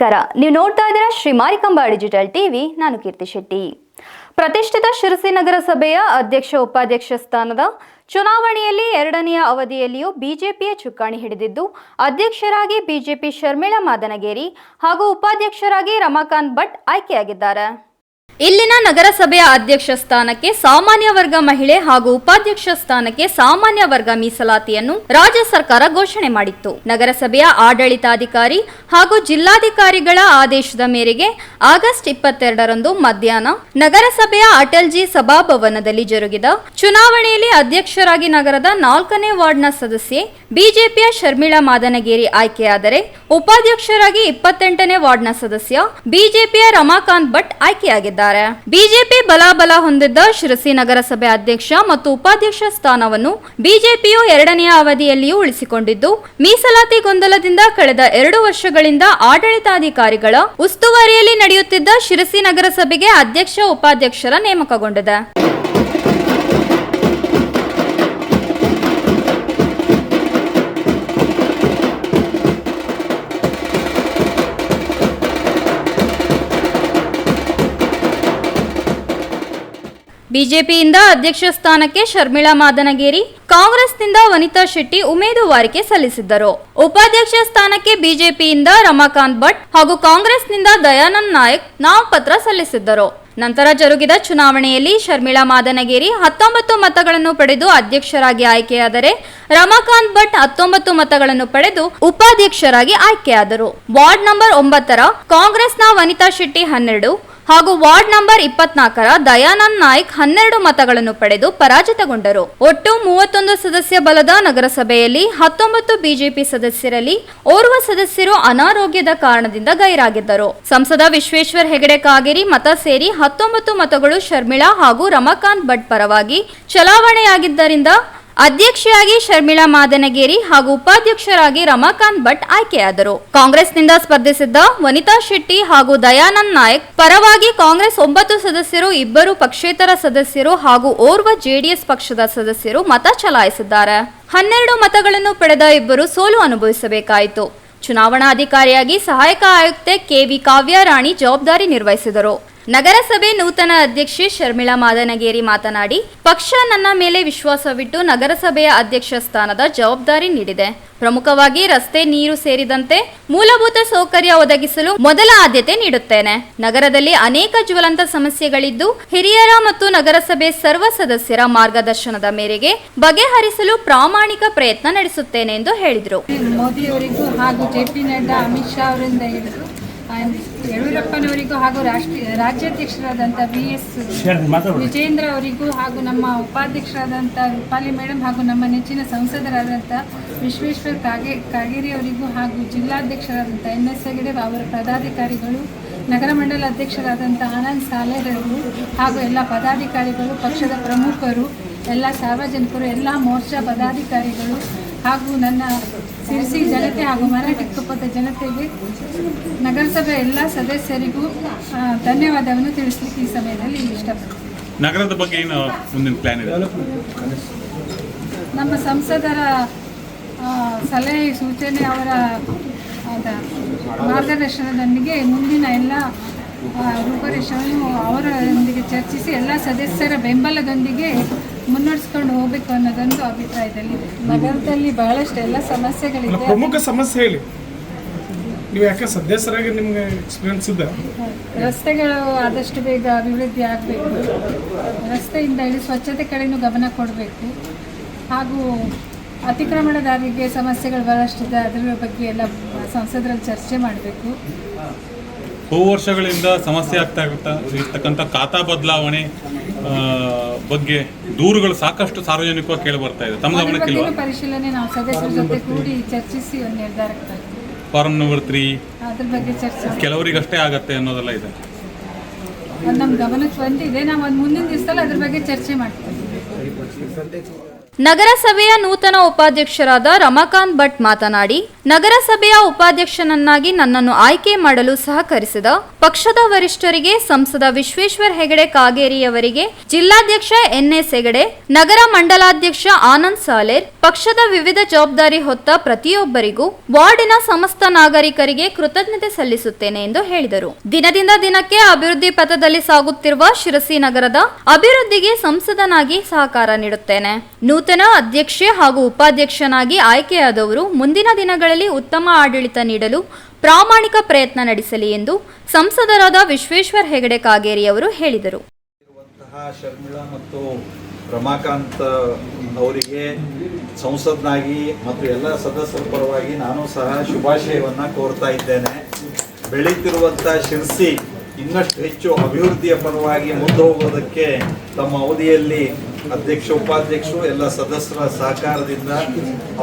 ನಮಸ್ಕಾರ. ನೀವು ನೋಡ್ತಾ ಇದ್ದೀರಾ ಶ್ರೀ ಮಾರಿಕಂಬಾ ಡಿಜಿಟಲ್ ಟಿವಿ. ನಾನು ಕೀರ್ತಿ ಶೆಟ್ಟಿ. ಪ್ರತಿಷ್ಠಿತ ಶಿರಸಿ ನಗರಸಭೆಯ ಅಧ್ಯಕ್ಷ ಉಪಾಧ್ಯಕ್ಷ ಸ್ಥಾನದ ಚುನಾವಣೆಯಲ್ಲಿ ಎರಡನೆಯ ಅವಧಿಯಲ್ಲಿಯೂ ಬಿಜೆಪಿಯ ಚುಕ್ಕಾಣಿ ಹಿಡಿದಿದ್ದು, ಅಧ್ಯಕ್ಷರಾಗಿ ಬಿಜೆಪಿ ಶರ್ಮಿಳಾ ಮಾದನಗೇರಿ ಹಾಗೂ ಉಪಾಧ್ಯಕ್ಷರಾಗಿ ರಮಾಕಾಂತ್ ಭಟ್ ಆಯ್ಕೆಯಾಗಿದ್ದಾರೆ. ಇಲ್ಲಿನ ನಗರಸಭೆಯ ಅಧ್ಯಕ್ಷ ಸ್ಥಾನಕ್ಕೆ ಸಾಮಾನ್ಯ ವರ್ಗ ಮಹಿಳೆ ಹಾಗೂ ಉಪಾಧ್ಯಕ್ಷ ಸ್ಥಾನಕ್ಕೆ ಸಾಮಾನ್ಯ ವರ್ಗ ಮೀಸಲಾತಿಯನ್ನು ರಾಜ್ಯ ಸರ್ಕಾರ ಘೋಷಣೆ ಮಾಡಿತ್ತು. ನಗರಸಭೆಯ ಆಡಳಿತಾಧಿಕಾರಿ ಹಾಗೂ ಜಿಲ್ಲಾಧಿಕಾರಿಗಳ ಆದೇಶದ ಮೇರೆಗೆ ಆಗಸ್ಟ್ ಇಪ್ಪತ್ತೆರಡರಂದು ಮಧ್ಯಾಹ್ನ ನಗರಸಭೆಯ ಅಟಲ್ಜಿ ಸಭಾಭವನದಲ್ಲಿ ಜರುಗಿದ ಚುನಾವಣೆಯಲ್ಲಿ ಅಧ್ಯಕ್ಷರಾಗಿ ನಗರದ ನಾಲ್ಕನೇ ವಾರ್ಡ್ನ ಸದಸ್ಯೆ ಬಿಜೆಪಿಯ ಶರ್ಮಿಳಾ ಮಾದನಗೇರಿ ಆಯ್ಕೆಯಾದರೆ ಉಪಾಧ್ಯಕ್ಷರಾಗಿ ಇಪ್ಪತ್ತೆಂಟನೇ ವಾರ್ಡ್ನ ಸದಸ್ಯ ಬಿಜೆಪಿಯ ರಮಾಕಾಂತ್ ಭಟ್ ಆಯ್ಕೆಯಾಗಿದ್ದಾರೆ. ಬಿಜೆಪಿ ಬಲಾಬಲ ಹೊಂದಿದ್ದ ಶಿರಸಿ ನಗರಸಭೆ ಅಧ್ಯಕ್ಷ ಮತ್ತು ಉಪಾಧ್ಯಕ್ಷ ಸ್ಥಾನವನ್ನು ಬಿಜೆಪಿಯು ಎರಡನೆಯ ಅವಧಿಯಲ್ಲಿಯೂ ಉಳಿಸಿಕೊಂಡಿದ್ದು, ಮೀಸಲಾತಿ ಗೊಂದಲದಿಂದ ಕಳೆದ ಎರಡು ವರ್ಷಗಳಿಂದ ಆಡಳಿತಾಧಿಕಾರಿಗಳ ಉಸ್ತುವಾರಿಯಲ್ಲಿ ನಡೆಯುತ್ತಿದ್ದ ಶಿರಸಿ ನಗರಸಭೆಗೆ ಅಧ್ಯಕ್ಷ, ಉಪಾಧ್ಯಕ್ಷರ ನೇಮಕಗೊಂಡಿದೆ. ಬಿಜೆಪಿಯಿಂದ ಅಧ್ಯಕ್ಷ ಸ್ಥಾನಕ್ಕೆ ಶರ್ಮಿಳಾ ಮಾದನಗೇರಿ ಕಾಂಗ್ರೆಸ್ನಿಂದ ವನಿತಾ ಶೆಟ್ಟಿ ಉಮೇದುವಾರಿಕೆ ಸಲ್ಲಿಸಿದ್ದರು. ಉಪಾಧ್ಯಕ್ಷ ಸ್ಥಾನಕ್ಕೆ ಬಿಜೆಪಿಯಿಂದ ರಮಾಕಾಂತ್ ಭಟ್ ಹಾಗೂ ಕಾಂಗ್ರೆಸ್ನಿಂದ ದಯಾನಂದ್ ನಾಯಕ್ ನಾಮಪತ್ರ ಸಲ್ಲಿಸಿದ್ದರು. ನಂತರ ಜರುಗಿದ ಚುನಾವಣೆಯಲ್ಲಿ ಶರ್ಮಿಳಾ ಮಾದನಗೇರಿ ಹತ್ತೊಂಬತ್ತು ಮತಗಳನ್ನು ಪಡೆದು ಅಧ್ಯಕ್ಷರಾಗಿ ಆಯ್ಕೆಯಾದರೆ ರಮಾಕಾಂತ್ ಭಟ್ ಹತ್ತೊಂಬತ್ತು ಮತಗಳನ್ನು ಪಡೆದು ಉಪಾಧ್ಯಕ್ಷರಾಗಿ ಆಯ್ಕೆಯಾದರು. ವಾರ್ಡ್ ನಂಬರ್ ಒಂಬತ್ತರ ಕಾಂಗ್ರೆಸ್ನ ವನಿತಾ ಶೆಟ್ಟಿ ಹನ್ನೆರಡು ಹಾಗೂ ವಾರ್ಡ್ ನಂಬರ್ ಇಪ್ಪತ್ನಾಲ್ಕರ ದಯಾನಂದ್ ನಾಯ್ಕ್ ಹನ್ನೆರಡು ಮತಗಳನ್ನು ಪಡೆದು ಪರಾಜಿತಗೊಂಡರು. ಒಟ್ಟು ಮೂವತ್ತೊಂದು ಸದಸ್ಯ ಬಲದ ನಗರಸಭೆಯಲ್ಲಿ, ಹತ್ತೊಂಬತ್ತು ಬಿಜೆಪಿ ಸದಸ್ಯರಲ್ಲಿ ಓರ್ವ ಸದಸ್ಯರು ಅನಾರೋಗ್ಯದ ಕಾರಣದಿಂದ ಗೈರಾಗಿದ್ದರು. ಸಂಸದ ವಿಶ್ವೇಶ್ವರ್ ಹೆಗಡೆ ಕಾಗೇರಿ ಮತ ಸೇರಿ ಹತ್ತೊಂಬತ್ತು ಮತಗಳು ಶರ್ಮಿಳಾ ಹಾಗೂ ರಮಾಕಾಂತ್ ಭಟ್ ಪರವಾಗಿ ಚಲಾವಣೆಯಾಗಿದ್ದರಿಂದ ಅಧ್ಯಕ್ಷೆಯಾಗಿ ಶರ್ಮಿಳಾ ಮಾದನಗೇರಿ ಹಾಗೂ ಉಪಾಧ್ಯಕ್ಷರಾಗಿ ರಮಾಕಾಂತ್ ಭಟ್ ಆಯ್ಕೆಯಾದರು. ಕಾಂಗ್ರೆಸ್ನಿಂದ ಸ್ಪರ್ಧಿಸಿದ್ದ ವನಿತಾ ಶೆಟ್ಟಿ ಹಾಗೂ ದಯಾನಂದ್ ನಾಯಕ್ ಪರವಾಗಿ ಕಾಂಗ್ರೆಸ್ ಒಂಬತ್ತು ಸದಸ್ಯರು, ಇಬ್ಬರು ಪಕ್ಷೇತರ ಸದಸ್ಯರು ಹಾಗೂ ಓರ್ವ ಜೆಡಿಎಸ್ ಪಕ್ಷದ ಸದಸ್ಯರು ಮತ ಚಲಾಯಿಸಿದ್ದಾರೆ. ಹನ್ನೆರಡು ಮತಗಳನ್ನು ಪಡೆದ ಇಬ್ಬರು ಸೋಲು ಅನುಭವಿಸಬೇಕಾಯಿತು. ಚುನಾವಣಾಧಿಕಾರಿಯಾಗಿ ಸಹಾಯಕ ಆಯುಕ್ತೆ ಕೆವಿ ಕಾವ್ಯ ರಾಣಿ ಜವಾಬ್ದಾರಿ ನಿರ್ವಹಿಸಿದರು. ನಗರಸಭೆ ನೂತನ ಅಧ್ಯಕ್ಷೆ ಶರ್ಮಿಳಾ ಮಾದನಗೇರಿ ಮಾತನಾಡಿ, ಪಕ್ಷ ನನ್ನ ಮೇಲೆ ವಿಶ್ವಾಸವಿಟ್ಟು ನಗರಸಭೆಯ ಅಧ್ಯಕ್ಷ ಸ್ಥಾನದ ಜವಾಬ್ದಾರಿ ನೀಡಿದೆ. ಪ್ರಮುಖವಾಗಿ ರಸ್ತೆ, ನೀರು ಸೇರಿದಂತೆ ಮೂಲಭೂತ ಸೌಕರ್ಯ ಒದಗಿಸಲು ಮೊದಲ ಆದ್ಯತೆ ನೀಡುತ್ತೇನೆ. ನಗರದಲ್ಲಿ ಅನೇಕ ಜ್ವಲಂತ ಸಮಸ್ಯೆಗಳಿದ್ದು, ಹಿರಿಯರ ಮತ್ತು ನಗರಸಭೆ ಸರ್ವ ಸದಸ್ಯರ ಮಾರ್ಗದರ್ಶನದ ಮೇರೆಗೆ ಬಗೆಹರಿಸಲು ಪ್ರಾಮಾಣಿಕ ಪ್ರಯತ್ನ ನಡೆಸುತ್ತೇನೆ ಎಂದು ಹೇಳಿದರು. ಮೋದಿಯವರಿಗೂ ಹಾಗೂ ಜೆ ಪಿ ಅಮಿತ್ ಶಾ ಅವರಿಂದ ಯಡಿಯೂರಪ್ಪನವರಿಗೂ ಹಾಗೂ ರಾಷ್ಟ್ರೀಯ ರಾಜ್ಯಾಧ್ಯಕ್ಷರಾದಂಥ ಬಿ ಎಸ್ ವಿಜೇಂದ್ರ ಅವರಿಗೂ ಹಾಗೂ ನಮ್ಮ ಉಪಾಧ್ಯಕ್ಷರಾದಂಥ ರೂಪಾಲಿ ಮೇಡಮ್ ಹಾಗೂ ನಮ್ಮ ನೆಚ್ಚಿನ ಸಂಸದರಾದಂಥ ವಿಶ್ವೇಶ್ವರ್ ಕಾಗೆ ಕಾಗೇರಿ ಅವರಿಗೂ ಹಾಗೂ ಜಿಲ್ಲಾಧ್ಯಕ್ಷರಾದಂಥ ಎನ್ ಎಸ್ ಹೆಗಡೆ ಅವರ ಪದಾಧಿಕಾರಿಗಳು ನಗರ ಮಂಡಲ ಅಧ್ಯಕ್ಷರಾದಂಥ ಆನಂದ್ ಸಾಲೆಗಳು ಹಾಗೂ ಎಲ್ಲ ಪದಾಧಿಕಾರಿಗಳು ಪಕ್ಷದ ಪ್ರಮುಖರು ಎಲ್ಲ ಸಾರ್ವಜನಿಕರು ಎಲ್ಲ ಮೋರ್ಚಾ ಪದಾಧಿಕಾರಿಗಳು ಹಾಗೂ ನನ್ನ ಸಿರಿಸಿ ಜನತೆ ಹಾಗೂ ಮರಾಠಿ ಕುಪ್ಪದ ಜನತೆಗೆ ನಗರಸಭೆ ಎಲ್ಲ ಸದಸ್ಯರಿಗೂ ಧನ್ಯವಾದವನ್ನು ತಿಳಿಸಲಿಕ್ಕೆ ಈ ಸಮಯದಲ್ಲಿ ಇಷ್ಟಪಡ್ತೀನಿ. ನಗರದ ಬಗ್ಗೆ ಏನು ಮುಂದಿನ ಪ್ಲಾನ್ ಇದೆ? ನಮ್ಮ ಸಂಸದರ ಸಲಹೆ ಸೂಚನೆ ಅವರ ಮಾರ್ಗದರ್ಶನದೊಂದಿಗೆ ಮುಂದಿನ ಎಲ್ಲ ರೂಪರೇಷವನ್ನು ಅವರೊಂದಿಗೆ ಚರ್ಚಿಸಿ ಎಲ್ಲ ಸದಸ್ಯರ ಬೆಂಬಲದೊಂದಿಗೆ ಮುನ್ನಡೆಸ್ಕೊಂಡು ಹೋಗಬೇಕು ಅನ್ನೋದೊಂದು ಅಭಿಪ್ರಾಯದಲ್ಲಿ ನಗರದಲ್ಲಿ ಬಹಳಷ್ಟು ಎಲ್ಲ ಸಮಸ್ಯೆಗಳಿದೆ. ಪ್ರಮುಖ ಸಮಸ್ಯೆ ಹೇಳಿ. ನೀವು ಯಾಕೆ ಸದಸ್ಯರಾಗಿ ನಿಮ್ಗೆ ಎಕ್ಸ್ಪೀರಿಯನ್ಸ್ ಇದೆ? ರಸ್ತೆಗಳು ಆದಷ್ಟು ಬೇಗ ಅಭಿವೃದ್ಧಿ ಆಗಬೇಕು. ರಸ್ತೆಯಿಂದ ಹಿಡಿದು ಸ್ವಚ್ಛತೆ ಕಡೆಯೂ ಗಮನ ಕೊಡಬೇಕು. ಹಾಗೂ ಅತಿಕ್ರಮಣದಾರಿಗೆ ಸಮಸ್ಯೆಗಳು ಬಹಳಷ್ಟಿದೆ ಅದರ ಬಗ್ಗೆ ಎಲ್ಲ ಸಂಸದರಲ್ಲಿ ಚರ್ಚೆ ಮಾಡಬೇಕು. ಬಹು ವರ್ಷಗಳಿಂದ ಸಮಸ್ಯೆ ಆಗ್ತಾ ಇರ್ತಾ ಇರ್ತಕ್ಕಂಥ ಖಾತಾ ಬದಲಾವಣೆ ಬಗ್ಗೆ ದೂರುಗಳು ಸಾಕಷ್ಟು ಸಾರ್ವಜನಿಕವಾಗಿ ಕೇಳಿ ಬರ್ತಾ ಇದೆ. ತಮ್ಮ ಗಮನಕ್ಕೆ ಫಾರ್ಮ್ ಪರಿಶೀಲನೆ ನಾವು ಸದಸ್ಯರ ಜೊತೆ ಕೂಡಿ ಚರ್ಚಿಸಿ ಒಂದು ನಿರ್ಧಾರಕ್ಕೆ ಬರ್ತೀವಿ. ಫಾರಂ ನಂಬರ್ ತ್ರೀ ಅದ್ರ ಬಗ್ಗೆ ಚರ್ಚೆ ಕೆಲವರಿಗಷ್ಟೇ ಆಗತ್ತೆ ಅನ್ನೋದೆಲ್ಲ ಇದೆ. ನಮ್ಮ ಗಮನಕ್ಕೆ ಬಂದಿದೆ ನಾವು ಒಂದು ಮುಂದಿನ ದಿವಸದಲ್ಲಿ ಅದ್ರ ಬಗ್ಗೆ ಚರ್ಚೆ ಮಾಡ್ತೀವಿ. ನಗರಸಭೆಯ ನೂತನ ಉಪಾಧ್ಯಕ್ಷರಾದ ರಮಾಕಾಂತ್ ಭಟ್ ಮಾತನಾಡಿ ನಗರಸಭೆಯ ಉಪಾಧ್ಯಕ್ಷನನ್ನಾಗಿ ನನ್ನನ್ನು ಆಯ್ಕೆ ಮಾಡಲು ಸಹಕರಿಸಿದ ಪಕ್ಷದ ವರಿಷ್ಠರಿಗೆ, ಸಂಸದ ವಿಶ್ವೇಶ್ವರ ಹೆಗಡೆ ಕಾಗೇರಿಯವರಿಗೆ, ಜಿಲ್ಲಾಧ್ಯಕ್ಷ ಎನ್ಎಸ್ ಹೆಗಡೆ, ನಗರ ಮಂಡಲಾಧ್ಯಕ್ಷ ಆನಂದ್ ಸಾಲೇರ್, ಪಕ್ಷದ ವಿವಿಧ ಜವಾಬ್ದಾರಿ ಹೊತ್ತ ಪ್ರತಿಯೊಬ್ಬರಿಗೂ ವಾರ್ಡಿನ ಸಮಸ್ತ ನಾಗರಿಕರಿಗೆ ಕೃತಜ್ಞತೆ ಸಲ್ಲಿಸುತ್ತೇನೆ ಎಂದು ಹೇಳಿದರು. ದಿನದಿಂದ ದಿನಕ್ಕೆ ಅಭಿವೃದ್ಧಿ ಪಥದಲ್ಲಿ ಸಾಗುತ್ತಿರುವ ಶಿರಸಿ ನಗರದ ಅಭಿವೃದ್ಧಿಗೆ ಸಂಸದನಾಗಿ ಸಹಕಾರ ನೀಡುತ್ತೇನೆ. ನೂತನ ಅಧ್ಯಕ್ಷೆ ಹಾಗೂ ಉಪಾಧ್ಯಕ್ಷನಾಗಿ ಆಯ್ಕೆಯಾದವರು ಮುಂದಿನ ದಿನಗಳಲ್ಲಿ ಉತ್ತಮ ಆಡಳಿತ ನೀಡಲು ಪ್ರಾಮಾಣಿಕ ಪ್ರಯತ್ನ ನಡೆಸಲಿ ಎಂದು ಸಂಸದರಾದ ವಿಶ್ವೇಶ್ವರ್ ಹೆಗಡೆ ಕಾಗೇರಿ ಅವರು ಹೇಳಿದರು ಶರ್ಮಿಳಾ ಮತ್ತು ರಮಾಕಾಂತ್ ಅವರಿಗೆ ಸಂಸದ್ನಾಗಿ ಮತ್ತು ಎಲ್ಲ ಸದಸ್ಯರ ಪರವಾಗಿ ನಾನು ಸಹ ಶುಭಾಶಯವನ್ನು ಕೋರ್ತಾ ಇದ್ದೇನೆ. ಬೆಳೀತಿರುವಂಥ ಶಿರ್ಸಿ ಇನ್ನಷ್ಟು ಹೆಚ್ಚು ಅಭಿವೃದ್ಧಿಯ ಪರವಾಗಿ ಮುಂದೆ ಹೋಗೋದಕ್ಕೆ ತಮ್ಮ ಅವಧಿಯಲ್ಲಿ ಅಧ್ಯಕ್ಷ, ಉಪಾಧ್ಯಕ್ಷರು ಎಲ್ಲ ಸದಸ್ಯರ ಸಹಕಾರದಿಂದ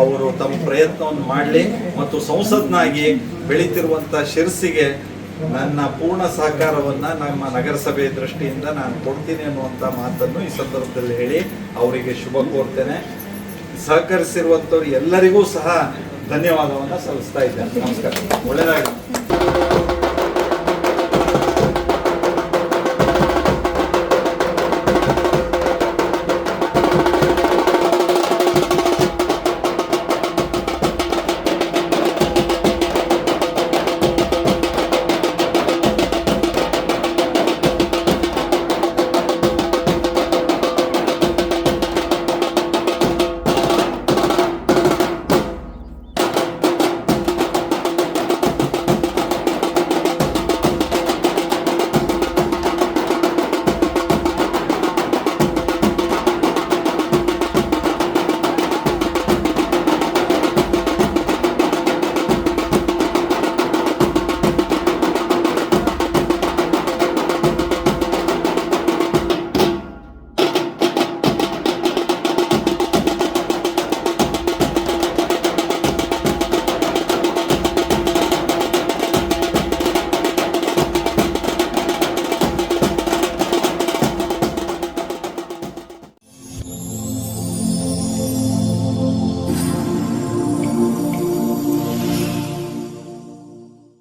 ಅವರು ತಮ್ಮ ಪ್ರಯತ್ನವನ್ನು ಮಾಡಲಿ ಮತ್ತು ಸಂಸದ್ನಾಗಿ ಬೆಳೀತಿರುವಂಥ ಶಿರಸಿಗೆ ನನ್ನ ಪೂರ್ಣ ಸಹಕಾರವನ್ನು ನಮ್ಮ ನಗರಸಭೆ ದೃಷ್ಟಿಯಿಂದ ನಾನು ಕೊಡ್ತೀನಿ ಅನ್ನುವಂಥ ಮಾತನ್ನು ಈ ಸಂದರ್ಭದಲ್ಲಿ ಹೇಳಿ ಅವರಿಗೆ ಶುಭ ಕೋರ್ತೇನೆ. ಸಹಕರಿಸಿರುವಂಥವ್ರು ಎಲ್ಲರಿಗೂ ಸಹ ಧನ್ಯವಾದವನ್ನು ಸಲ್ಲಿಸ್ತಾ ಇದ್ದೇನೆ. ನಮಸ್ಕಾರ. ಒಳ್ಳೆಯದಾಗಲಿ